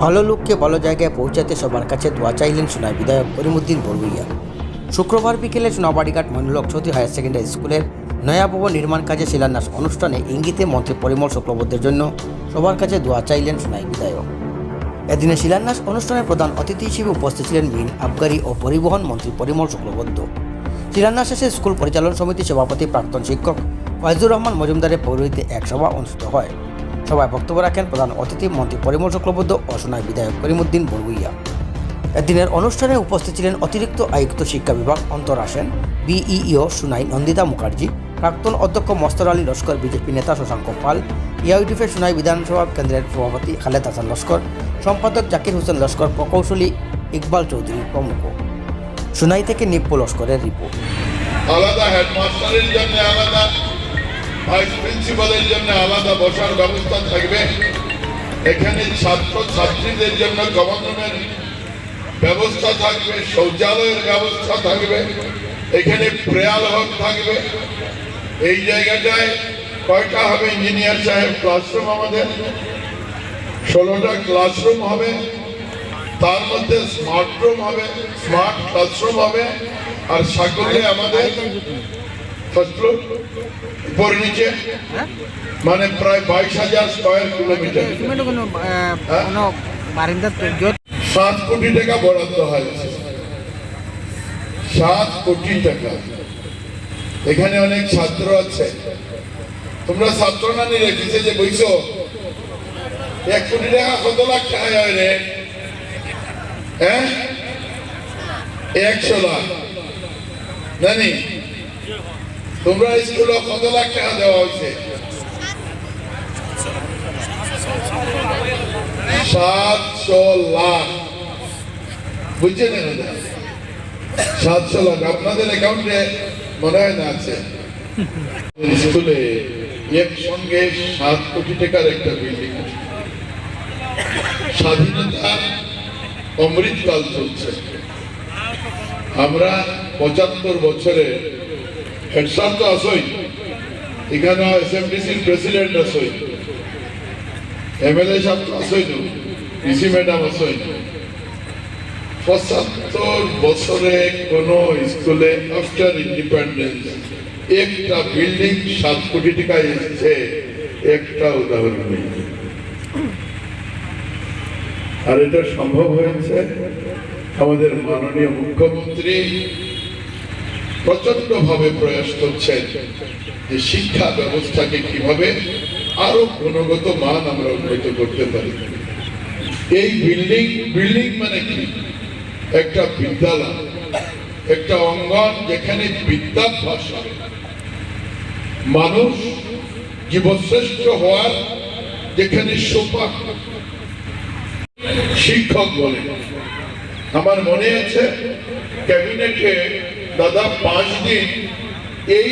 ভালো লোককে ভালো জায়গায় পৌঁছাতে সবার কাছে দোয়া চাইলেন সোনার বিধায়ক করিমুদ্দিন বড়ুইয়া। শুক্রবার বিকেলে Sonabarighat monologue Chowdhury higher secondary স্কুলের নয়া ভবন নির্মাণ কাজে শিলান্যাস অনুষ্ঠানে ইঙ্গিতে মন্ত্রী পরিমল শুক্লবদ্ধের জন্য সবার কাছে দোয়া চাইলেন সোনাই বিধায়ক। এদিনে শিলান্যাস অনুষ্ঠানে প্রধান অতিথি হিসেবে উপস্থিত ছিলেন মিন আবগারি ও পরিবহন মন্ত্রী পরিমল শুক্লবদ্ধ শিলান্যাস শেষে স্কুল পরিচালন সমিতি সভাপতি প্রাক্তন শিক্ষক ফয়জুর রহমান মজুমদারের পৌরহিত্যে এক সভা অনুষ্ঠিত হয়। সভায় বক্তব্য রাখেন প্রধান অতিথি মন্ত্রী পরিমল শুক্লবদ্ধ ও সোনাই বিধায়ক করিমুদ্দিন বড়ুইয়া এদিনের অনুষ্ঠানে উপস্থিত ছিলেন অতিরিক্ত আয়ুক্ত শিক্ষা বিভাগ অন্তর আসেন বিইও সুনাই নন্দিতা মুখার্জি, প্রাক্তন অধ্যক্ষ মস্তর আলী লস্কর, বিজেপি নেতা শশাঙ্ক পাল ইউডিএফের সুনাই বিধানসভা কেন্দ্রের সভাপতি খালেদ হাসান লস্কর, সম্পাদক জাকির হোসেন লস্কর, প্রকৌশলী ইকবাল চৌধুরী প্রমুখ। সুনাই থেকে নিপ্পু লস্করের রিপোর্ট। আলাদা হেডমাস্টারের জন্য আলাদা ভাইস প্রিন্সিপালের জন্য আলাদা বসার ব্যবস্থা থাকবে। এখানে ছাত্র ছাত্রীদের জন্য গভর্নমেন্ট ব্যবস্থা থাকবে, শৌচালয়ের ব্যবস্থা থাকবে, এখানে প্রেয়াল হল থাকবে। এই জায়গাটায় কয়টা হবে ইঞ্জিনিয়ার সাহেব? ক্লাসরুম আমাদের। ষোলোটা ক্লাসরুম হবে। তার মধ্যে স্মার্ট রুম হবে স্মার্ট ক্লাসরুম হবে। আর সকলে আমাদের ফার্স্ট ফ্লোর উপর নিচে মানে প্রায় বাইশ হাজার স্কোয়ার কিলোমিটার হ্যাঁ? তৈরি সাত কোটি টাকা বরাদ্দ হয়েছে। সাত কোটি টাকা। এখানে অনেক ছাত্র আছে। তোমরা ছাত্র না নিয়ে রেখেছে যে বইছ এক কোটি টাকা কত লাখ টাকা হয় রে? হ্যাঁ? একশো লাখ। জানি তোমরা স্কুলে কত লাখ টাকা দেওয়া হয়েছে? সাতশো লাখ। বুঝছেন? সাতশো লাখ। আপনাদের অ্যাকাউন্টে মনে হয় না আছে? স্কুলে একসঙ্গে সাত কোটি টাকার একটা বিল্ডিং স্বাধীনতা অমৃতকাল চলছে। আমরা পঁচাত্তর বছরে হেডসার তো আসই এখানে এসএমডিসির প্রেসিডেন্ট আসই এমএলএ সাহেব তো আসই না ডিসি ম্যাডাম আসই পঁচাত্তর বছরে কোন স্কুলে আফটার ইন্ডিপেন্ডেন্স একটা বিল্ডিং সাত কোটি টাকায় এসেছে, একটা উদাহরণ নেই। আর এটা সম্ভব হয়েছে? আমাদের মাননীয় মুখ্যমন্ত্রী প্রচণ্ড ভাবে প্রয়াস করছেন যে শিক্ষা ব্যবস্থাকে কীভাবে আরও গুণগত মান আমরা উন্নত করতে পারি। এই বিল্ডিং বিল্ডিং মানে কি? একটা বিদ্যালয়, একটা অঙ্গন যেখানে বিদ্যাভ্যাস হবে মানুষ জীবশ্রেষ্ঠ হওয়ার যেখানে সোপান শিক্ষক বলে। আমার মনে আছে, ক্যাবিনেটে দাদা, পাঁচ দিন এই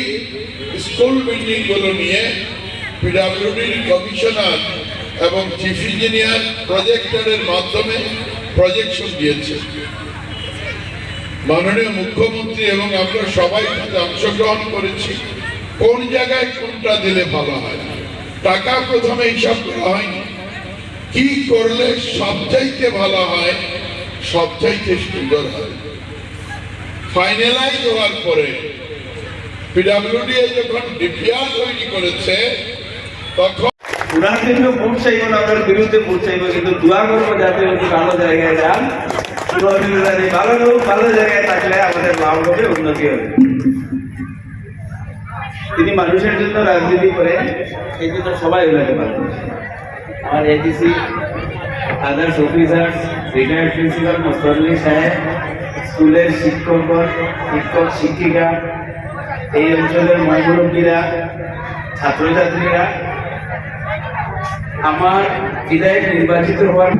স্কুল বিল্ডিংগুলো নিয়ে পিডাব্লিউডির কমিশনার এবং চিফ ইঞ্জিনিয়ার প্রজেক্টরের মাধ্যমে প্রজেকশন দিয়েছে। মাননীয় মুখ্যমন্ত্রী এবং আমরা সবাই অংশগ্রহণ করেছি। কোন জায়গায় কোনটা দিলে ভালো হয়? টাকা প্রথমে হিসাব করা হয়নি। কি করলে সবচাইতে ভালো হয়? সবচাইতে সুন্দর হয়। ফাইনালাইজ হওয়ার পরে পিডাব্লিউডিএ যখন ডিপিআর তৈরি করেছে, তখন বিরুদ্ধে কিন্তু ভালো জায়গায় ভালো ভালো জায়গায় আমাদের উন্নতি হবে। তিনি মানুষের জন্য রাজনীতি করে এই জন্য সবাই ওনাকে পারেন আমার ADC others officer retired principal Mostafali সাহেব স্কুলের শিক্ষকগণ শিক্ষক শিক্ষিকা এই অঞ্চলের মহামুরব্বীরা ছাত্রছাত্রীরা আমার বিধায়ক নির্বাচিত হওয়ার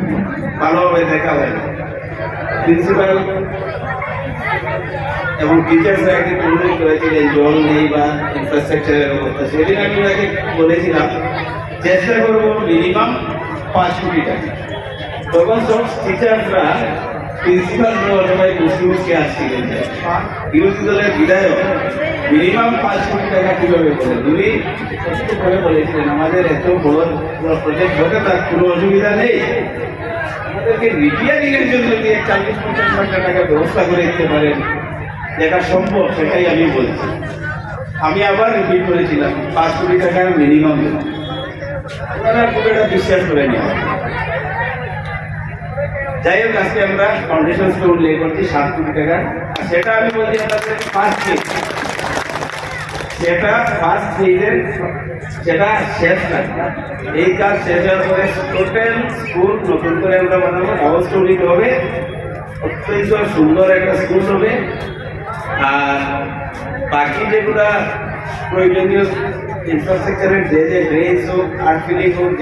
ভালোভাবে দেখা হয় প্রিন্সিপাল এবং টিচার্সরা একদিন অনুরোধ করেছিলেন জল নেই বা ইনফ্রাস্ট্রাকচারের অবস্থা সেদিন আমি ওনাকে বলেছিলাম, চেষ্টা করব মিনিমাম পাঁচ কোটি টাকা। তখন সব টিচার্সরা প্রিন্সিপাল সবাই বসে বসে আসছিলেন। বিরোধী দলের বিধায়ক মিনিমাম পাঁচ কোটি টাকা কীভাবে বলে? উনি করে বলেছিলেন আমাদের এত বড় প্রজেক্ট হতে তার কোনো অসুবিধা নেই। আমাদেরকে রিপেয়ারিং এর জন্য দিয়ে চাল্লিশ পঞ্চাশ লাখ টাকা ব্যবস্থা করে দিতে পারেন। যেটা সম্ভব, সেটাই আমি বলছি। আমি আবার রিপিট করেছিলাম, পাঁচ কোটি টাকা মিনিমাম ওনারা খুব একটা বিশ্বাস করে নেওয়া যাই হোক আজকে আমরা ফাউন্ডেশন স্টোর লে করছি, সাত কোটি টাকা আর সেটা আমি বলছি আপনাদের ফার্স্ট ফেজ সেটা ফার্স্ট ফেজের সেটা শেষ না। এই কাজ শেষ হওয়ার পরে টোটাল স্কুল নতুন করে আমরা বানাবো ডাবল স্টোর হবে। অত্যন্ত সুন্দর একটা স্কুল হবে। আর বাকি যেগুলা প্রয়োজনীয় ইনফ্রাস্ট্রাকচারের যে যে ড্রেস হোক আর্ট হোক